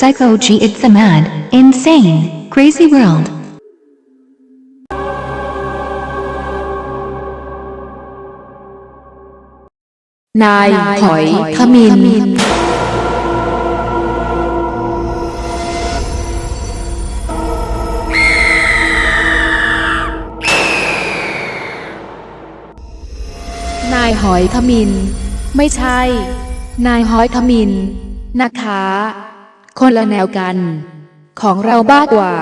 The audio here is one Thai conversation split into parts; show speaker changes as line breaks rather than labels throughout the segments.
Psycho G it's the mad, insane, crazy world.
นายหอยขมินนายหอยขมินไม่ใช่ นายหอยขมินนะคะ คนละแนวกัน ของเราบ้ากว่า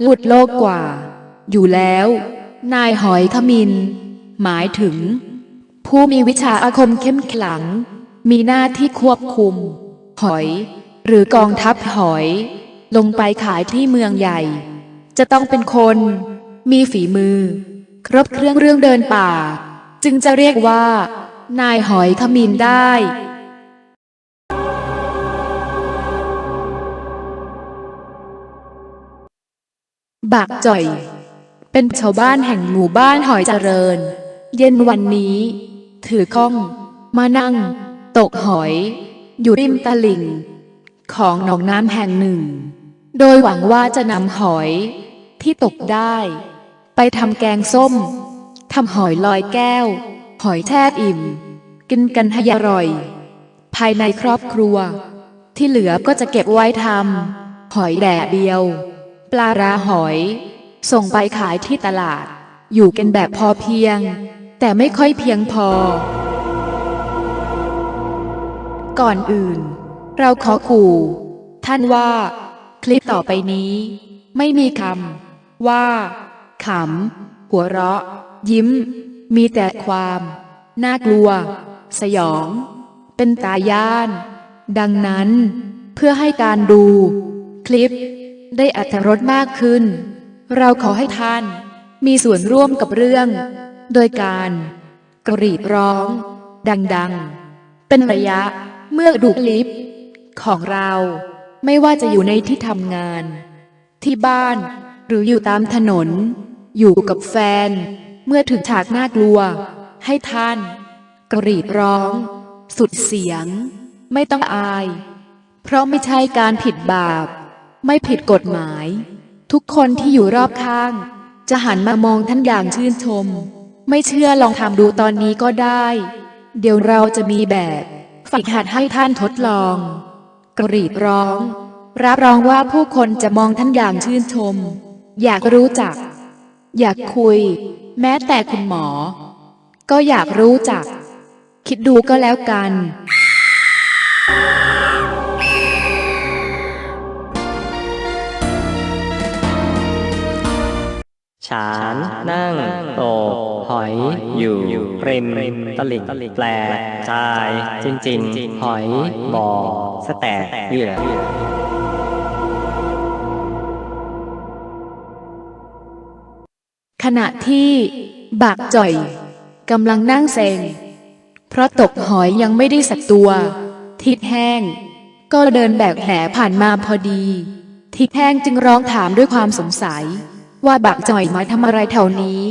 หลุดโลกกว่า อยู่แล้ว นายหอยขมิน หมายถึง ผู้มีวิชาอาคมเข้มขลัง มีหน้าที่ควบคุม หอย หรือกองทัพหอย ลงไปขายที่เมืองใหญ่ จะต้องเป็นคน มีฝีมือ ครบเครื่องเรื่องเดินป่า จึงจะเรียกว่า นายหอยขมินได้ บากจ่อย เป็นชาวบ้านแห่งหมู่บ้านหอยเจริญ เย็นวันนี้ ถือกล้อง มานั่ง ตกหอย อยู่ริมตลิ่ง ของหนองน้ำแห่งหนึ่ง โดยหวังว่าจะนำหอย ที่ตกได้ ไปทำแกงส้มทำหอยลอยแก้ว หอยแทบอิ่ม กินกันให้อร่อย ภายในครอบครัว ที่เหลือก็จะเก็บไว้ทำหอยแดดเดียว ปลาราหอย ส่งไปขายที่ตลาด อยู่กันแบบพอเพียง แต่ไม่ค่อยเพียงพอ ก่อนอื่น เราขอขู่ ท่านว่า คลิปต่อไปนี้ ไม่มีคำว่าขำหัวเราะ ยิ้ม มีแต่ความ น่ากลัว สยอง เป็นตาย่าน ดังนั้น เพื่อให้การดู คลิป ได้อัธรสมากขึ้น เราขอให้ท่านมีส่วนร่วมกับเรื่อง โดยการกรีดร้อง ดังๆ เป็นระยะเมื่อดูคลิป ของเราไม่ว่าจะอยู่ในที่ทำงาน ที่บ้านหรืออยู่ตามถนน อยู่กับแฟน เมื่อถึงฉากน่ากลัว ให้ท่าน กรีดร้อง สุดเสียง ไม่ต้องอาย เพราะไม่ใช่การผิดบาป ไม่ผิดกฎหมาย ทุกคนที่อยู่รอบข้าง จะหันมามองท่านอย่างชื่นชม ไม่เชื่อลองทำดูตอนนี้ก็ได้ เดี๋ยวเราจะมีแบบฝึกหัดให้ท่านทดลอง กรีดร้อง รับรองว่าผู้คนจะมองท่านอย่างชื่นชม อยากรู้จัก อยากคุย แม้แต่คุณหมอ ก็อยากรู้จัก คิดดูก็แล้วกัน
ฉันนั่งโตหอยอยู่ริมตลิ่งแปลชายจริงจริงหอยบอสแตกเหยื่อ
ขณะที่บากจ่อยกำลังนั่งเซ็งเพราะตกหอยยังไม่ได้สักตัว ทิดแห้ง ก็เดินแบกแหผ่านมาพอดี ทิดแห้งจึงร้องถามด้วยความสงสัย ว่าบักจ่อยมาทำอะไรแถวนี้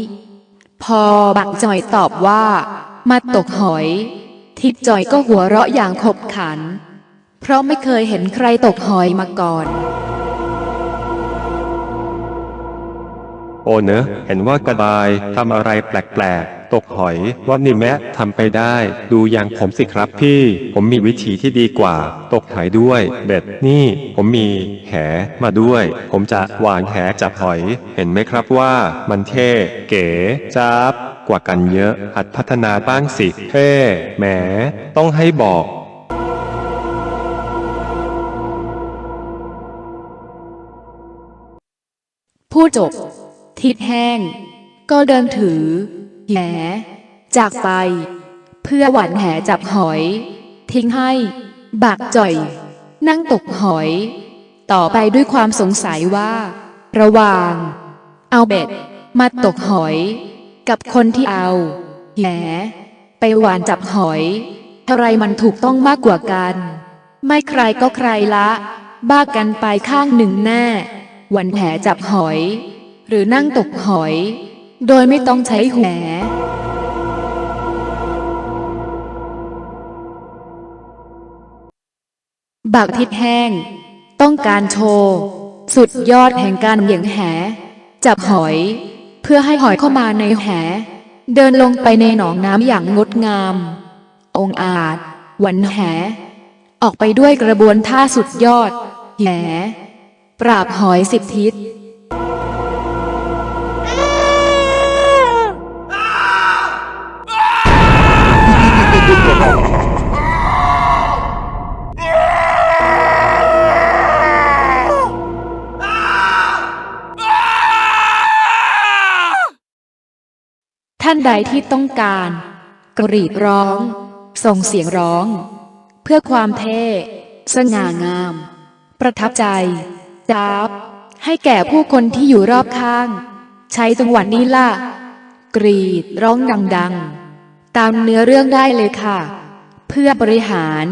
พอบักจ่อยตอบว่า มาตกหอย ทิดจ่อยก็หัวเราะอย่างขบขัน เพราะไม่เคยเห็นใครตกหอยมาก่อน
โอเนอะเห็นว่ากระบายทำอะไรแปลกๆ ตกหอย ว่านี่แมะทำไปได้ ดูอย่างผมสิครับพี่ ผมมีวิธีที่ดีกว่า ตกหอยด้วย เบ็ดนี่ ผมมีแหมาด้วย ผมจะหวานแหจับหอย เห็นไหมครับว่ามันเท่เก๋จับกว่ากันเยอะหัดพัฒนาบ้างสิเท่แหม ต้องให้บอก
ผู้จบ ทิดแห้ง ก็เดินถือ แหจากไป เพื่อหวานแหจับหอย ทิ้งให้ บากจ่อย นั่งตกหอย ต่อไปด้วยความสงสัยว่า ระหว่าง เอาเบ็ด มาตกหอย กับคนที่เอาแหไปหวานจับหอย อะไรมันถูกต้องมากกว่ากัน ไม่ใครก็ใครละ บ้ากันไปข้างหนึ่งแน่หวันแหจับหอย หรือนั่งตกหอย โดยไม่ต้องใช้แหบักทิดแห้ง ต้องการโชว์ สุดยอดแห่งการเหวี่ยงแห จับหอย เพื่อให้หอยเข้ามาในแห เดินลงไปในหนองน้ำอย่างงดงาม องอาจ หวันแห ออกไปด้วยกระบวนท่าสุดยอด แห ปราบหอยสิบทิศ ใดที่ต้องการ กรีดร้อง ส่งเสียงร้อง เพื่อความเท่ สง่างาม ประทับใจจ้าบให้แก่ผู้คนที่อยู่รอบข้าง ใช้จังหวัดนี้ล่ะ กรีดร้องดังๆ ตามเนื้อเรื่องได้เลยค่ะ เพื่อบริหาร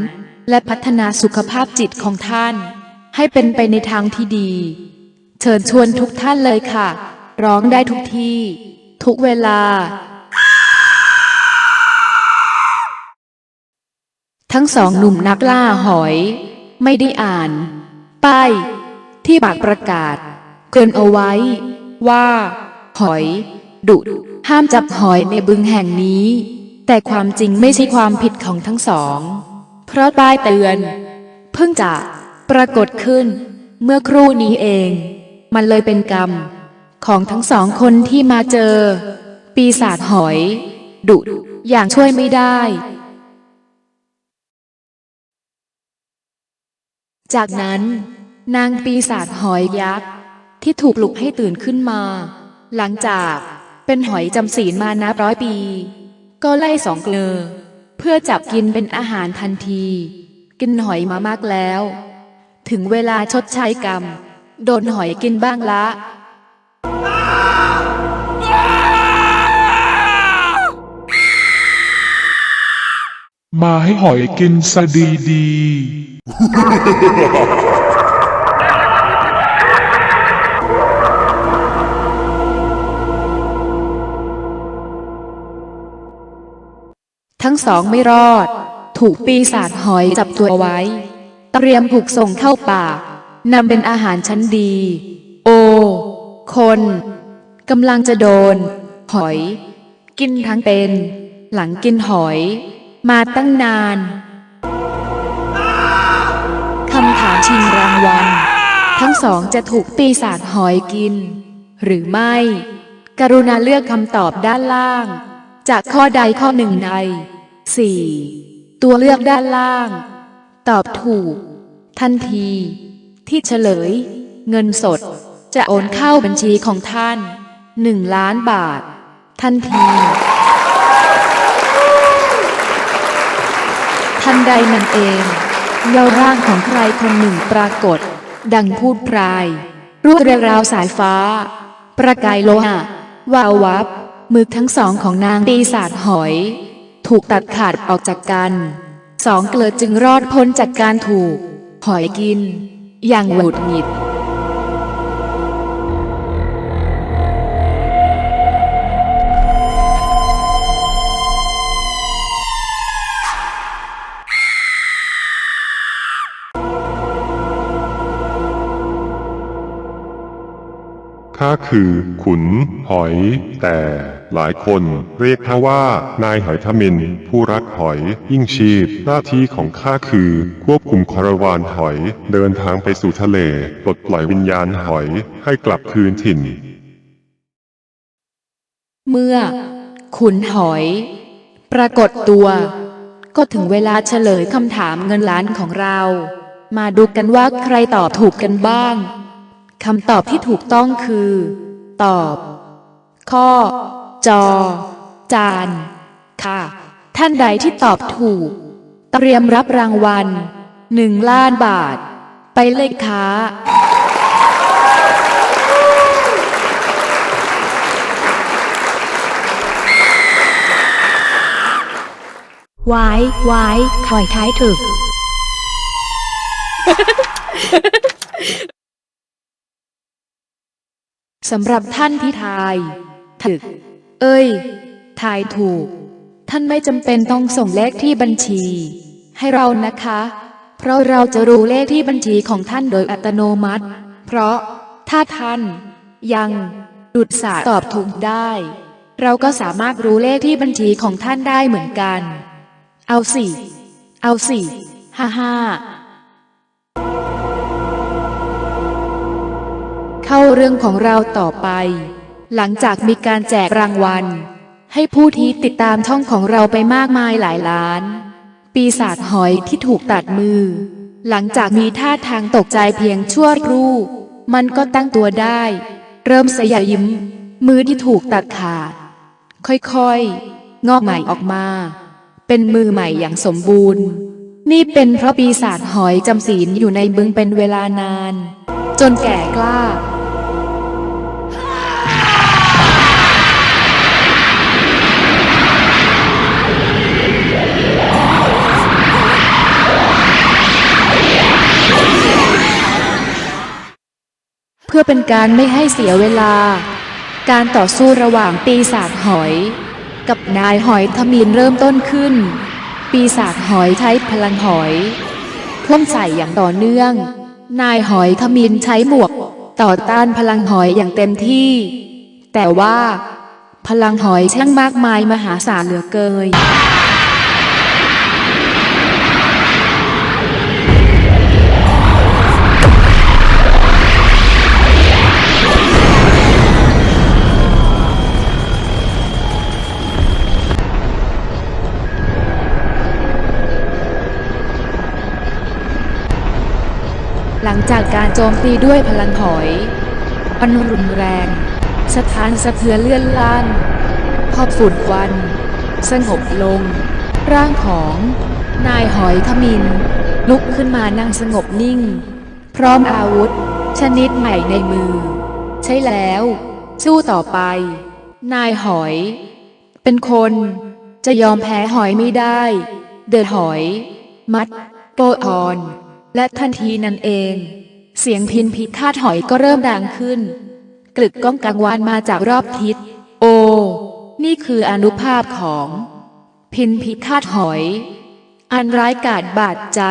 และพัฒนาสุขภาพจิตของท่าน ให้เป็นไปในทางที่ดี เชิญชวนทุกท่านเลยค่ะ ร้องได้ทุกที่ ทุกเวลา ทั้งสองหนุ่มนักล่าหอย ไม่ได้อ่าน ป้าย ที่ปากประกาศ เกินเอาไว้ ว่า หอย ดุห้ามจับหอยในบึงแห่งนี้ แต่ความจริงไม่ใช่ความผิดของทั้งสอง เพราะป้ายเตือน เพิ่งจะปรากฏขึ้น เมื่อครู่นี้เอง มันเลยเป็นกรรม ของทั้งสองคนที่มาเจอ ปีศาจหอย ดุอย่างช่วยไม่ได้ จากนั้นนางปีศาจหอยยักษ์ที่ถูกปลุกให้ตื่นขึ้นมา หลังจากเป็นหอยจำศีลมานับร้อยปี ก็ไล่สองเกลอ เพื่อจับกินเป็นอาหารทันที กินหอยมามากแล้ว ถึงเวลาชดใช้กรรม โดนหอยกินบ้างละ
มาให้หอยกินซะดีดี
ทั้งสองไม่รอด ถูกปีศาจหอยจับตัวเอาไว้ เตรียมถูกส่งเข้าป่านำเป็นอาหารชั้นดี โอ คนกำลังจะโดน หอย กินทั้งเป็น หลังกินหอย มาตั้งนานามชิงรางวัล ทั้งสองจะถูกปีศาจหอยกิน หรือไม่ กรุณาเลือกคำตอบด้านล่าง จากข้อใดข้อหนึ่งใน 4. ตัวเลือกด้านล่าง ตอบถูก ทันที ที่เฉลย เงินสด จะโอนเข้าบัญชีของท่าน 1 ล้านบาท ทันทีทันใดนั้นเอง เงาร่างของใครคนหนึ่งปรากฏ ดังพูดพรายรวดเร็วราวสายฟ้า ประกายโลหะวาววับ มือทั้งสองของนางปีศาจหอย ถูกตัดขาดออกจากกัน สองเกลือจึงรอดพ้นจากการถูก หอยกิน อย่างหวุดหงิด
ข้าคือ ขุน หอย แต่หลายคนเรียกข้าว่า นายหอยทมิน ผู้รักหอย ยิ่งชีพ หน้าที่ของข้าคือ ควบคุมคาราวานหอย เดินทางไปสู่ทะเลปลดปล่อยวิญญาณหอย ให้กลับคืนถิ่น
เมื่อ ขุนหอย ปรากฏตัว ก็ถึงเวลาเฉลยคำถามเงินล้านของเรา มาดูกันว่าใครตอบถูกกันบ้าง คำตอบที่ถูกต้องคือ ตอบ ข้อ จอ จาน ค่ะ ท่านใดที่ตอบถูก เตรียมรับรางวัลหนึ่งล้านบาท ไปเลยค้า
ไว้ไว้คอยท้ายถึก
สำหรับท่านที่ทายถึก เอ้ย ทายถูก ท่านไม่จำเป็นต้องส่งเลขที่บัญชี ให้เรานะคะ เพราะเราจะรู้เลขที่บัญชีของท่านโดยอัตโนมัติ เพราะถ้าท่าน ยังดุดสาตอบถูกได้ เราก็สามารถรู้เลขที่บัญชีของท่านได้เหมือนกัน เอาสิ เอาสิ ฮ่าฮ่า เข้าเรื่องของเราต่อไป หลังจากมีการแจกรางวัล ให้ผู้ที่ติดตามช่องของเราไปมากมายหลายล้าน ปีศาจหอยที่ถูกตัดมือ หลังจากมีท่าทางตกใจเพียงชั่วครู่มันก็ตั้งตัวได้ เริ่มสยยิ้ม มือที่ถูกตัดขาด ค่อยๆ งอกใหม่ออกมา เป็นมือใหม่อย่างสมบูรณ์ นี่เป็นเพราะปีศาจหอยจำศีลอยู่ในบึงเป็นเวลานาน จนแก่กล้า พื่อเป็นการไม่ให้เสียเวลา การต่อสู้ระหว่างปีศาจหอย กับนายหอยทมินเริ่มต้นขึ้น ปีศาจหอยใช้พลังหอยพ่นใส่อย่างต่อเนื่อง นายหอยทมินใช้หมวก ต่อต้านพลังหอยอย่างเต็มที่ แต่ว่า พลังหอยช่างมากมายมหาศาลเหลือเกิน ลังจากการโจมตีด้วยพลังหอยมันรุนแรง สถานสะเทือนเลื่อนล่านพอฝุ่นควัน สงบลง ร่างของนายหอยขมิน ลุกขึ้นมานั่งสงบนิ่ง พร้อมอาวุธ ชนิดใหม่ในมือ ใช่แล้ว สู้ต่อไป นายหอย เป็นคนจะยอมแพ้หอยไม่ได้ เดินหอย มัด โปออน และทันทีนั้นเอง เสียงพินพิฆาตหอยก็เริ่มดังขึ้น กลึกก้องกังวานมาจากรอบทิศ โอ นี่คืออนุภาพของ พินพิฆาตหอย อันร้ายกาจบาดใจ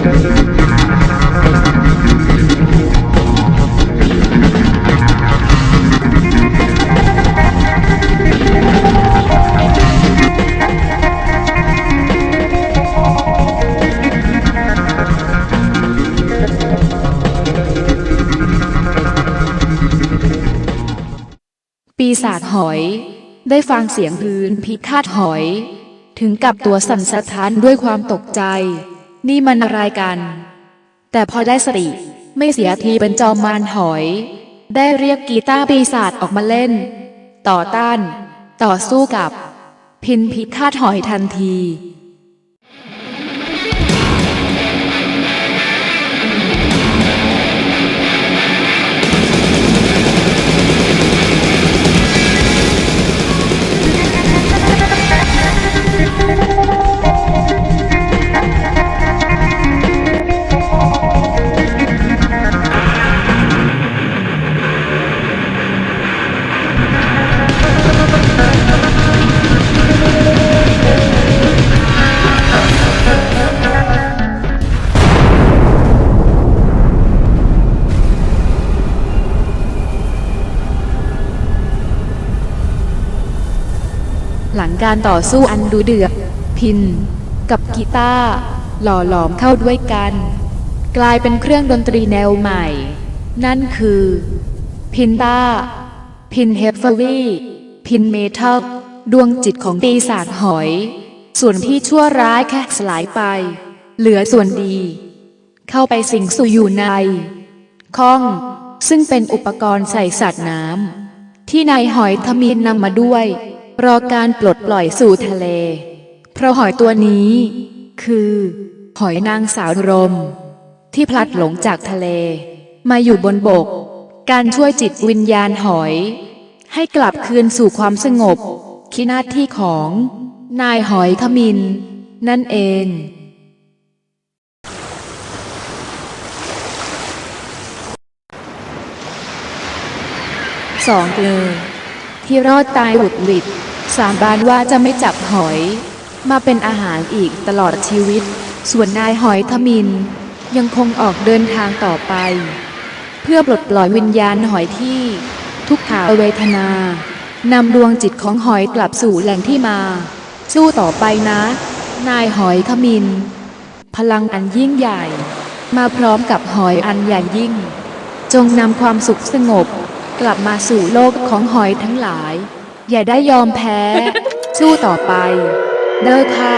ปีศาจหอย ได้ฟังเสียงพื้นพิฆาตหอย ถึงกับตัวสั่นสะท้านด้วยความตกใจ นี่มันอะไรกัน แต่พอได้สติไม่เสียทีเป็นจอมมารหอย ได้เรียกกีตาร์ปีศาจออกมาเล่น ต่อต้าน ต่อสู้กับ พินพิฆาตหอยทันที การต่อสู้อันดูเดือดพิน กับกีตาร์หล่อหลอมเข้าด้วยกัน กลายเป็นเครื่องดนตรีแนวใหม่ นั่นคือ พินตาพินเฮฟเฟอรี่ พินเมทัลดวงจิตของปีศาจหอย ส่วนที่ชั่วร้ายแค่สลายไป เหลือส่วนดี เข้าไปสิงสู่อยู่ในข้องซึ่งเป็นอุปกรณ์ใส่สัตว์น้ำที่นายหอยทมินนำมาด้วย รอการปลดปล่อยสู่ทะเล เพราะหอยตัวนี้ คือ หอยนางสาวรม ที่พลัดหลงจากทะเล มาอยู่บนบก การช่วยจิตวิญญาณหอย ให้กลับคืนสู่ความสงบที่หน้าที่ของ นายหอยขมิน นั่นเองสองเกลอที่รอดตายหุดหวิด สาบานว่าจะไม่จับหอย มาเป็นอาหารอีกตลอดชีวิต ส่วนนายหอยทมิน ยังคงออกเดินทางต่อไป เพื่อปลดปล่อยวิญญาณหอยที่ ทุกขาเวทนานำดวงจิตของหอยกลับสู่แหล่งที่มา สู้ต่อไปนะ นายหอยขมิน พลังอันยิ่งใหญ่ มาพร้อมกับหอยอันใหญ่ยิ่ง จงนำความสุขสงบ กลับมาสู่โลกของหอยทั้งหลาย อย่าได้ยอมแพ้ สู้ต่อไป เด้อค่ะ